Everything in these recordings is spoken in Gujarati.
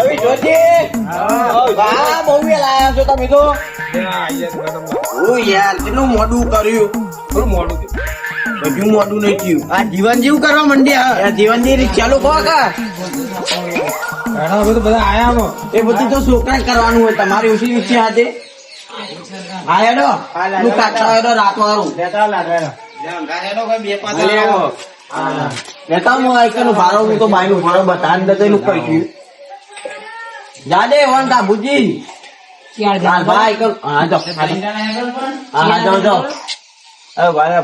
હવે જોજી વાહ બહુ વેલા આયા છો તમે તો. ઓ યાર કેટલું મોડું કર્યું. થોડું મોડું બધું મોડું નહીં થયું. આ જીવન જીવ કરવા મંડ્યા. જીવન જીવનની રીત ચાલુ કહો કા બધા બધા આયા એ બધું તો છોકરા કઈ કરવાનું હોય તમારી ઓછી ઈચ્છા હાથે. હા હેડો કાઢતા હેડો રાત વાળું. લેતા હું. આઈકનું ભાડું હું તો બાયનું ભાડો બતાવી દે એનું કઈ જા દે બુજી ભાઈ આઈકન હા જો હા જો જો. હવે ભાઈ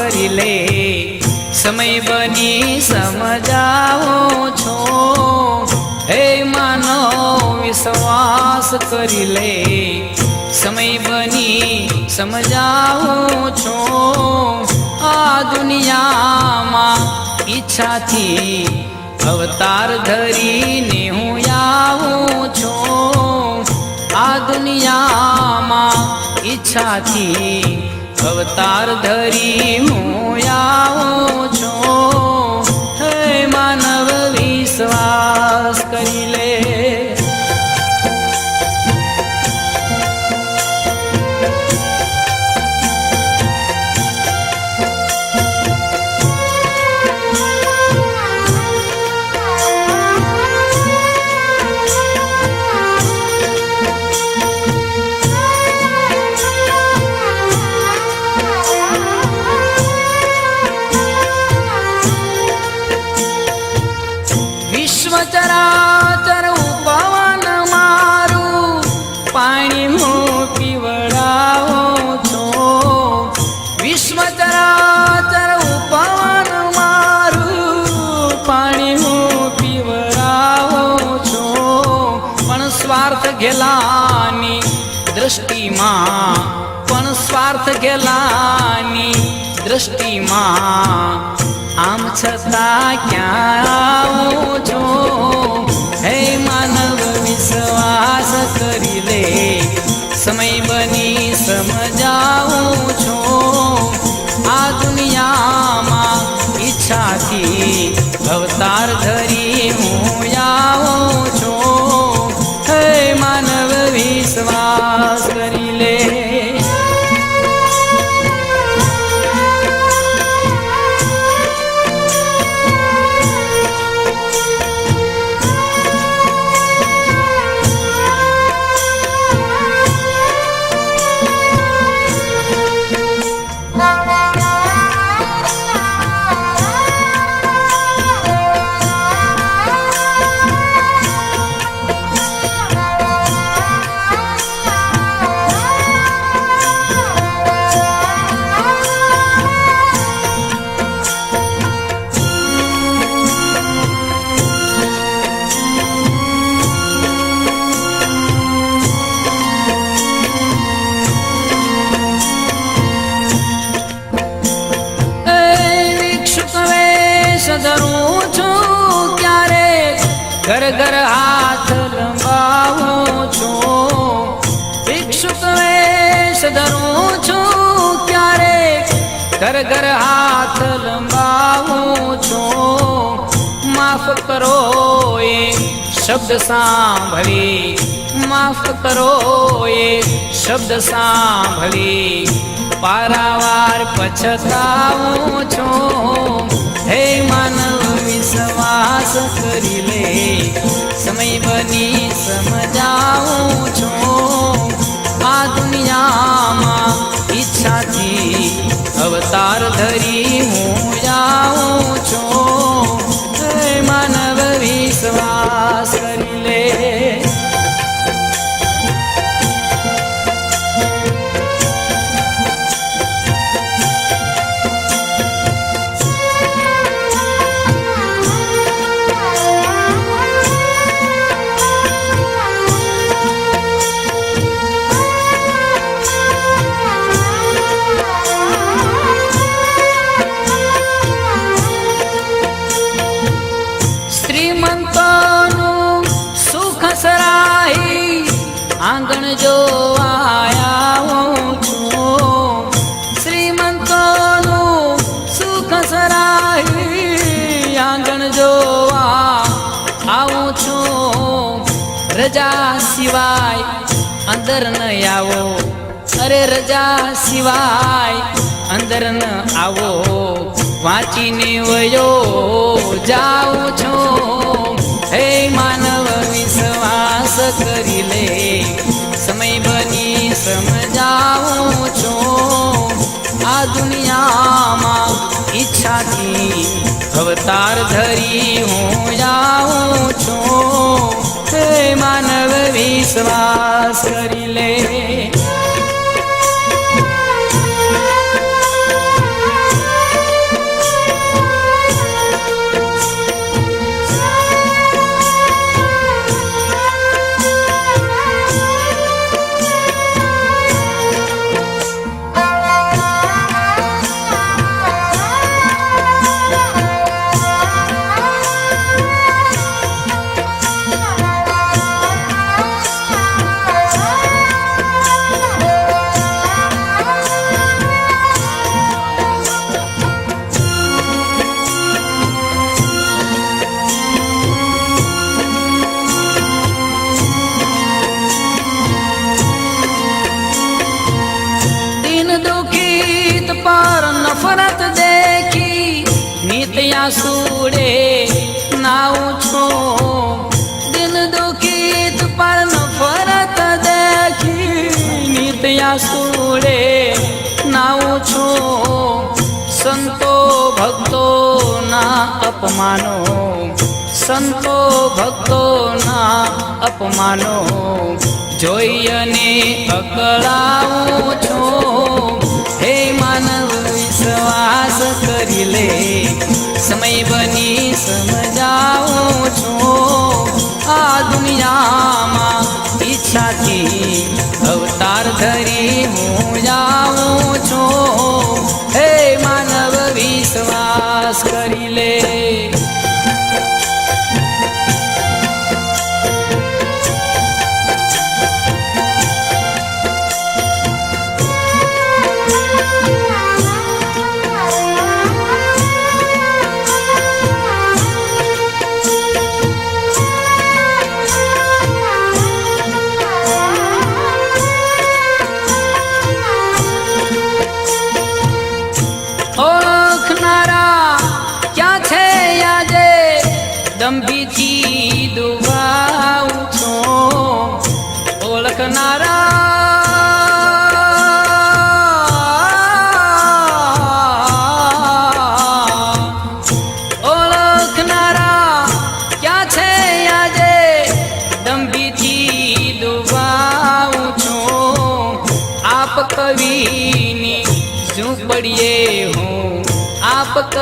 કરી લે. સમય બની સમજાવો છો. હે માનો વિશ્વાસ કરી લે. સમય બની સમજાવો છો. આ દુનિયામાં ઈચ્છાથી અવતાર ધરીને હું આવું છું. આ દુનિયામાં ઈચ્છાથી અવતાર ધરી હું આવું છું. હે માનવ વિશ્વાસ સ્વાર્થ ગેલાની દૃષ્ટિમાં પણ સ્વાર્થ ગેલાની દૃષ્ટિમાં આમ છતાં ક્યાં આવું છો? હે માનવ, વિશ્વાસ કરી લે. સમય બની સમજાવું છો. આ દુનિયામાં ઈચ્છાથી અવતાર ધરી ઘર ઘર હાથ લંબાવું છું. માફ કરો એ શબ્દ સાંભળી. માફ કરો એ શબ્દ સાંભળી. પારાવાર પછતાવું છું. હે માનવ, વિશ્વાસ કરી લે. સમય બની સમજાવું છું. આ દુનિયામાં ઈચ્છાથી અવતાર ધરી હું રજા સિવાય અંદર ન આવો. અરે રજા સિવાય અંદર ન આવો. વાંચીને વયો જાઉં છો. હે માનવ, વિશ્વાસ કરી લે. સમય બની સમજાવું છો. આ દુનિયામાં ઈચ્છાથી અવતાર ધરી હું જાઉં છું. માનવ વિશ્વાસ કરી લે. નિત્યા સુડે છું. સંતો ભક્તો ના અપમાનો. સંતો ભક્તો ના અપમાનો. જોઈ અને અકળાવું છું. હે માનવ, વિશ્વાસ કરી લે. સમય બની સમજાવું છું. આ દુનિયામાં ઈચ્છાથી અવતાર ધરી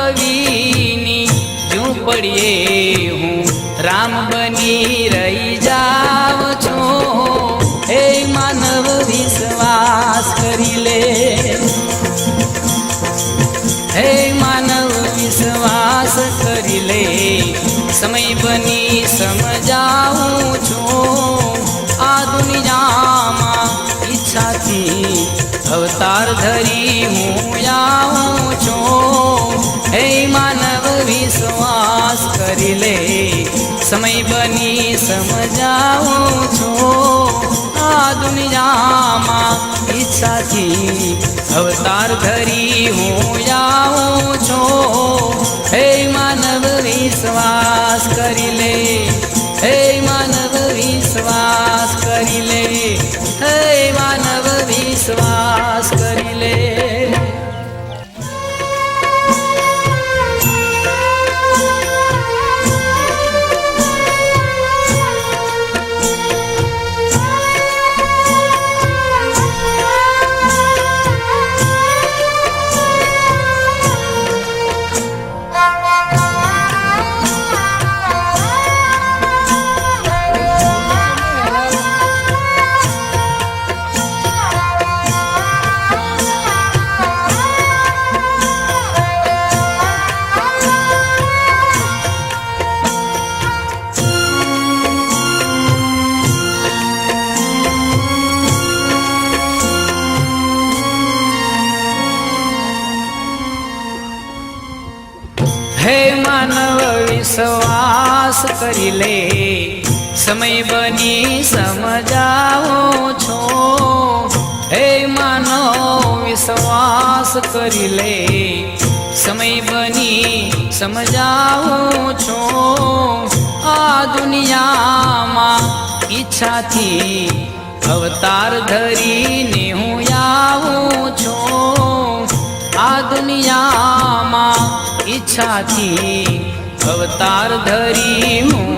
કવિની ઝૂંપડીએ હું. રામ બની રહી જાઉં છું. હે માનવ વિશ્વાસ કરી લે. હે માનવ વિશ્વાસ કરી લે. સમય બની સમજાવું છું. આ દુનિયામાં ઈચ્છાથી અવતાર ધરી કરી લે. સમય બની સમજાવું છું. આ દુનિયામાં ઈચ્છાથી અવતાર ધરી હું જાઉં છું. હે માનવ વિશ્વાસ કરી લે. કરી લે. સમય બની સમજાવો છો. હે માનો વિશ્વાસ કરી લે. સમય બની સમજાવો છો. આ દુનિયામાં ઈચ્છાથી અવતાર ધરીને હું આવું છું. આ દુનિયામાં ઈચ્છાથી અવતાર ધરી હું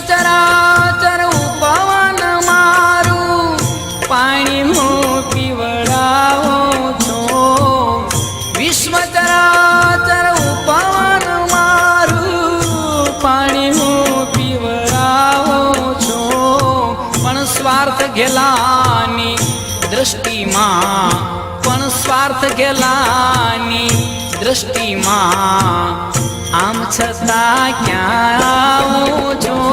ચરાચર ઉપવન મારું. પાણી હું પીવડાવો છો. વિશ્વ ચરાચર ઉપવન મારું. પાણી હું પીવડાવો છો. પણ સ્વાર્થ ગેલાની દ્રષ્ટિમાં, પણ સ્વાર્થ ગેલાની દ્રષ્ટિમાં, આમ છતાં ક્યાં આવું છો?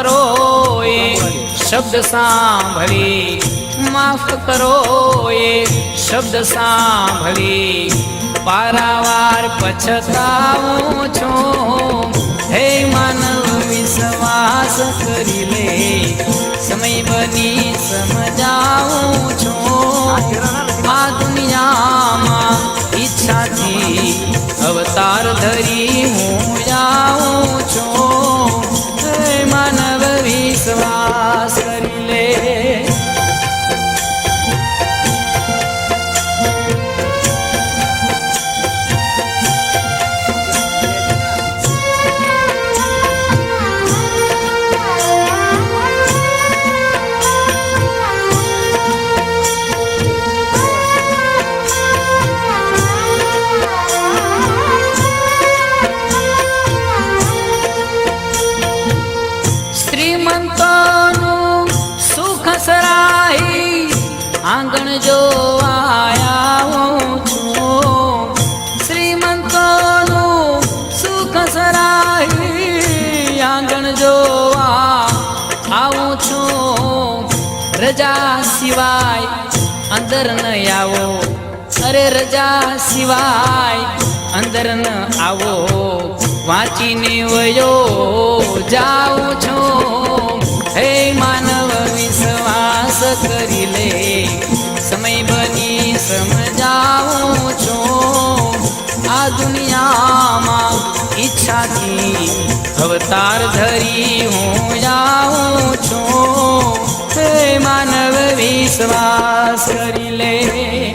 કરો એ શબ્દ સાંભળી, માફ કરો એ શબ્દ સાંભળી. પારાવાર પછતાવું છું. હે માનવ, વિશ્વાસ કરી લે. સમય બની સમજાવું છું. આ દુનિયામાં ઈચ્છાથી અવતાર ધરી હું જાઉં છું. રજા સિવાય અંદર ન આવો. અરે રજા સિવાય અંદર ન આવો. વાંચીને વયો જાઉં છું. હે માનવ, વિશ્વાસ કરી લે. સમય બની સમજાવું છું. આ દુનિયામાં ઈચ્છાથી અવતાર ધરી હું જાઉં છું. માનવ વિશ્વાસ કરી લે.